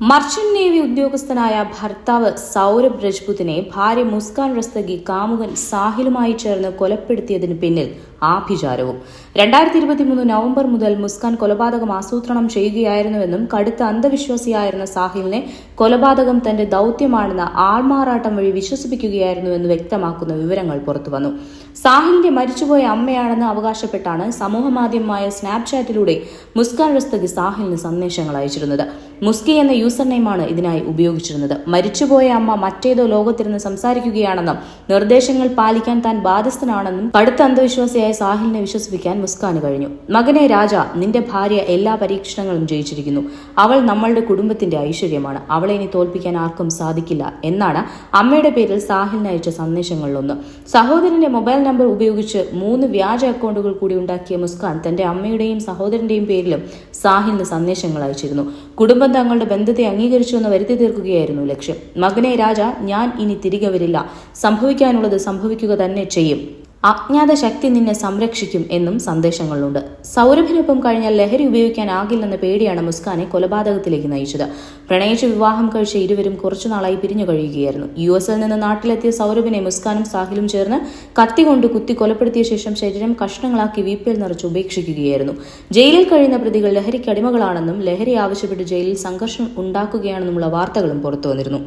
Merchant navy ഉദ്യോഗസ്ഥനായ ഭർത്താവ് സൗരഭ് രജ്പുതിനെ ഭാര്യ മുസ്കാൻ റസ്തഗി കാമുകൻ സാഹിലുമായി ചേർന്ന് കൊലപ്പെടുത്തിയതിന് പിന്നിൽ ആഭിചാരവും. രണ്ടായിരത്തി ഇരുപത്തിമൂന്ന് നവംബർ മുതൽ മുസ്കാൻ കൊലപാതകം ആസൂത്രണം ചെയ്യുകയായിരുന്നുവെന്നും കടുത്ത അന്ധവിശ്വാസിയായിരുന്ന സാഹിലിനെ കൊലപാതകം തന്റെ ദൌത്യമാണെന്ന ആൾമാറാട്ടം വഴി വിശ്വസിപ്പിക്കുകയായിരുന്നുവെന്ന് വ്യക്തമാക്കുന്ന വിവരങ്ങൾ പുറത്തുവന്നു. സാഹിലിന്റെ മരിച്ചുപോയ അമ്മയാണെന്ന് അവകാശപ്പെട്ടാണ് സമൂഹമാധ്യമമായ സ്നാപ്ചാറ്റിലൂടെ മുസ്കാൻ റസ്തഗി സാഹിലിന് സന്ദേശങ്ങൾ അയച്ചിരുന്നത്. മുസ്കി എന്ന യൂസർ നെയിമാണ് ഇതിനായി ഉപയോഗിച്ചിരുന്നത്. മരിച്ചുപോയ അമ്മ മറ്റേതോ ലോകത്തിരുന്ന് സംസാരിക്കുകയാണെന്നും നിർദ്ദേശങ്ങൾ പാലിക്കാൻ താൻ ബാധ്യസ്ഥനാണെന്നും കടുത്ത അന്ധവിശ്വാസിയായ സാഹിലിനെ വിശ്വസിപ്പിക്കാൻ മുസ്കാന് കഴിഞ്ഞു. മകനെ രാജ നിന്റെ ഭാര്യ എല്ലാ പരീക്ഷണങ്ങളും ജയിച്ചിരിക്കുന്നു. അവൾ നമ്മളുടെ കുടുംബത്തിന്റെ ഐശ്വര്യമാണ്. അവളെ ഇനി തോൽപ്പിക്കാൻ ആർക്കും സാധിക്കില്ല എന്നാണ് അമ്മയുടെ പേരിൽ സാഹിലിന് അയച്ച സന്ദേശങ്ങളിലൊന്ന്. സഹോദരന്റെ മൊബൈൽ നമ്പർ ഉപയോഗിച്ച് മൂന്ന് വ്യാജ അക്കൗണ്ടുകൾ കൂടി ഉണ്ടാക്കിയ മുസ്കാൻ തന്റെ അമ്മയുടെയും സഹോദരന്റെയും പേരിലും സാഹിലിന് സന്ദേശങ്ങൾ അയച്ചിരുന്നു. കുടുംബം തങ്ങളുടെ ബന്ധത്തെ അംഗീകരിച്ചു എന്ന് വരുത്തി തീർക്കുകയായിരുന്നു ലക്ഷ്യം. മകനെ രാജ ഞാൻ ഇനി തിരികെ വരില്ല. സംഭവിക്കാനുള്ളത് സംഭവിക്കുക തന്നെ ചെയ്യും. അജ്ഞാത ശക്തി നിന്നെ സംരക്ഷിക്കും എന്നും സന്ദേശങ്ങളുണ്ട്. സൗരഭിനൊപ്പം കഴിഞ്ഞാൽ ലഹരി ഉപയോഗിക്കാനാകില്ലെന്ന പേടിയാണ് മുസ്കാനെ കൊലപാതകത്തിലേക്ക് നയിച്ചത്. പ്രണയിച്ച് വിവാഹം കഴിച്ച ഇരുവരും കുറച്ചുനാളായി പിരിഞ്ഞു കഴിയുകയായിരുന്നു. യു എസിൽ നിന്ന് നാട്ടിലെത്തിയ സൗരഭിനെ മുസ്കാനും സാഹിലും ചേർന്ന് കത്തി കൊണ്ട് കുത്തി കൊലപ്പെടുത്തിയ ശേഷം ശരീരം കഷ്ണങ്ങളാക്കി വീപ്പിൽ നിറച്ച് ഉപേക്ഷിക്കുകയായിരുന്നു. ജയിലിൽ കഴിയുന്ന പ്രതികൾ ലഹരിക്ക് അടിമകളാണെന്നും ലഹരി ആവശ്യപ്പെട്ട് ജയിലിൽ സംഘർഷം ഉണ്ടാക്കുകയാണെന്നുമുള്ള വാർത്തകളും പുറത്തുവന്നിരുന്നു.